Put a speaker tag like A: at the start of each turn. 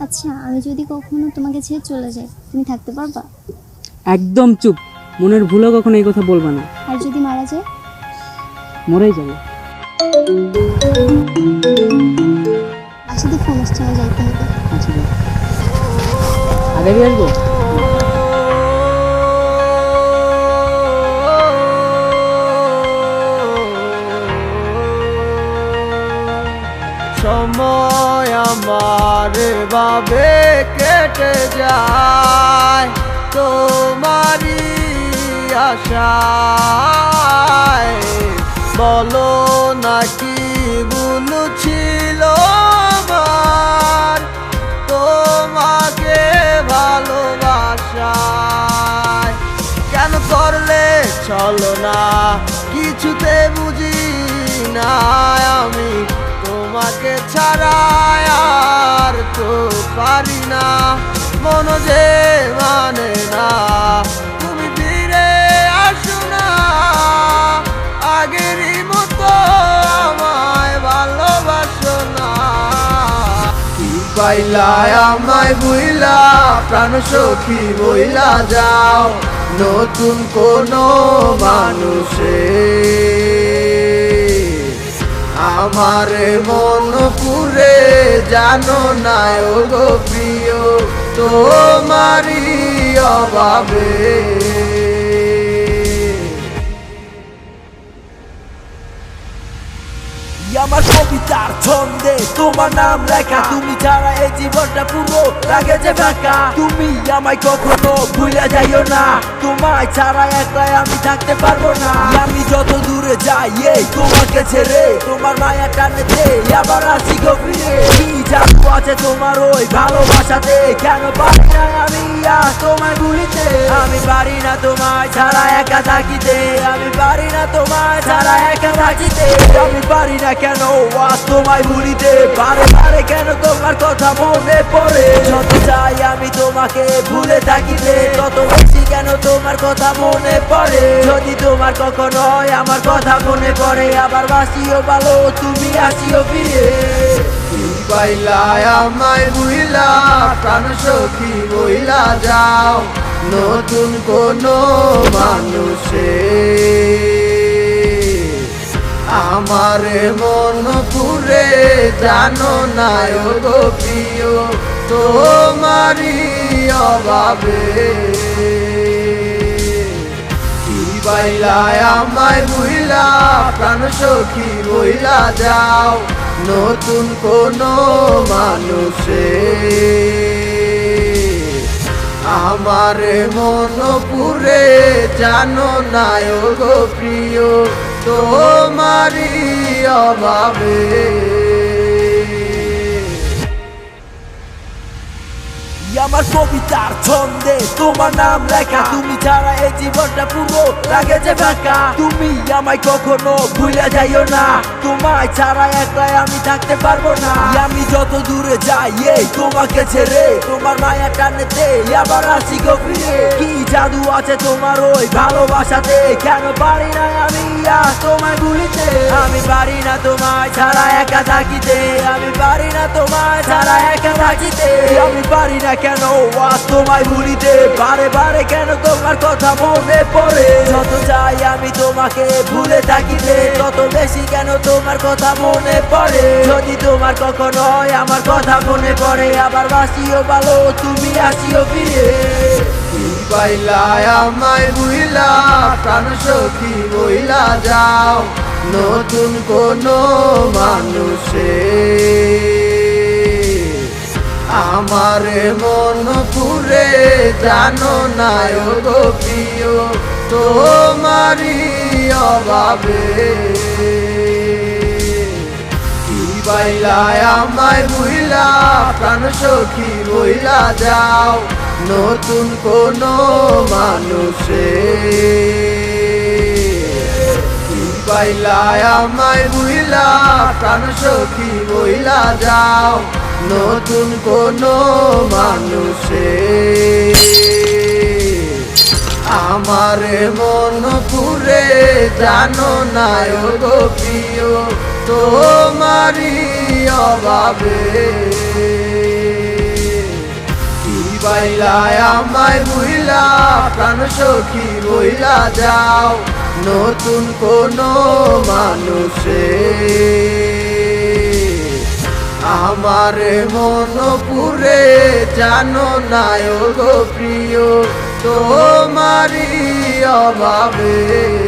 A: আচ্ছা আমি যদি কখনো তোমাকে ছেড়ে চলে যাই তুমি থাকতে পারবা?
B: একদম চুপ। মনের ভুলও কখনো এই কথা বলবা না।
A: আর যদি মারা যায়?
B: মরেই যাবে।
A: বাসাতে ফোন আসছে আমার যাইতে হবে
B: আচ্ছা আগে আসব?
C: আমার বাবে কেটে যায়, তোমারই আশায়। বলো নাকি ভুল ছিল তোমাকে ভালোবাসায়। কেন করলে চলো না? কিছুতে বুঝি না আমি। তোমাকে ছাড়া আর তো পারি না, মন যে মানে না। তুমি ফিরে আসো না, আগেরই মতো আমায় ভালোবাসো না। কি পাইলা, আমায় বুইলা প্রাণ সখী বইলা যাও, নতুন কোনো মানুষে আমার মন পুরে জানো না ও প্রিয় তোমারি অভাবে
D: তোমার নাম লেখা। তুমি ছাড়া এই জীবনটা পুরো লাগে যে ফাঁকা। তুমি আমায় কখনো ভুলে যাইও না। তোমায় ছাড়া একলাই আমি থাকতে পারব না। আমি যত দূরে যাই, এই তোমাকে ছেড়ে তোমার মায়া টানেতে আবার আসি গো ফিরে কি আছে তোমার ওই ভালোবাসাতে? কেন পারি না আমি আর তোমায় ভুলিতে? আমি পারি না তোমায়, ছাড়া একা থাকিতে। আমি পারি না তোমায়, ছাড়া একা থাকিতে। আমি পারি না কেন আজ তোমায় ভুলিতে। বারে বারে কেন তোমার কথা মনে পড়ে? যত চাই আমি তোমাকে ভুলে থাকিতে। তত বেশি কেন তোমার কথা মনে পড়ে? যদি তোমার কখনো আমার কথা মনে পড়ে। আবার বাসিও ভালো, তুমি আসিও ফিরে।
C: পাইলা, আমায় বুইলা প্রাণ সখী বইলা যাও। নতুন কোন মানুষে। আমার মন পুরে জানো না গো প্রিয়, তোমারই অভাবে। আমায় বুইলা প্রাণ সখী বইলা যাও, নতুন কোন মানুষে। আমার মন পুরে জানো না ও গো প্রিয় তোমারি অভাবে।
D: আমার কবিতার ছন্দে। তোমার নাম লেখা। তুমি ছাড়া এই জীবনটা পুরো লাগে যে ফাঁকা। তুমি আমায় কখনো ভুলে যাইও না। তোমায় ছাড়া একলাই আমি থাকতে পারব না। আমি যত দূরে যাই, এই তোমাকে ছেড়ে তোমার মায়া টানেতে আবার আসি গো ফিরে কি জাদু আছে তোমার ওই ভালোবাসাতে? কেন পারি না আমি? আর তোমায় ভুলিতে আমি পারি না তোমায় ছাড়া একা থাকিতে। আমি পারি না তোমায় ছাড়া একা থাকিতে। আমি পারি না কেন আজ তোমায় ভুলিতে। বারে বারে কেন তোমার কথা মনে পড়ে? যত চাই আমি তোমাকে ভুলে থাকিতে। তত বেশি কেন তোমার কথা মনে পড়ে? যদি তোমার কখনো আমার কথা মনে পড়ে। আবার বাসিও ভালো, তুমি আসিও ফিরে।
C: পাইলা আমায় বুইলা প্রাণ সখী বইলা যাও। নতুন কোন মানুষে। আমার মন পুরে জানো না গো প্রিয়, তোমারই অভাবে। বাইলা আমায় বুইলা প্রাণ সখী বইলা যাও। নতুন কোন মানুষে। কি বাইলা আমায় বুইলা, প্রাণ সখী বইলা যাও, নতুন কোন মানুষে। আমার মন পুরে জানো না ও গো প্রিয়, তোমারই অভাবে। পাইলায় আমায় বুইলা যাও। নতুন কোন মানুষে। আমার মন পুরে জানো না গো প্রিয় তোমারি অভাবে।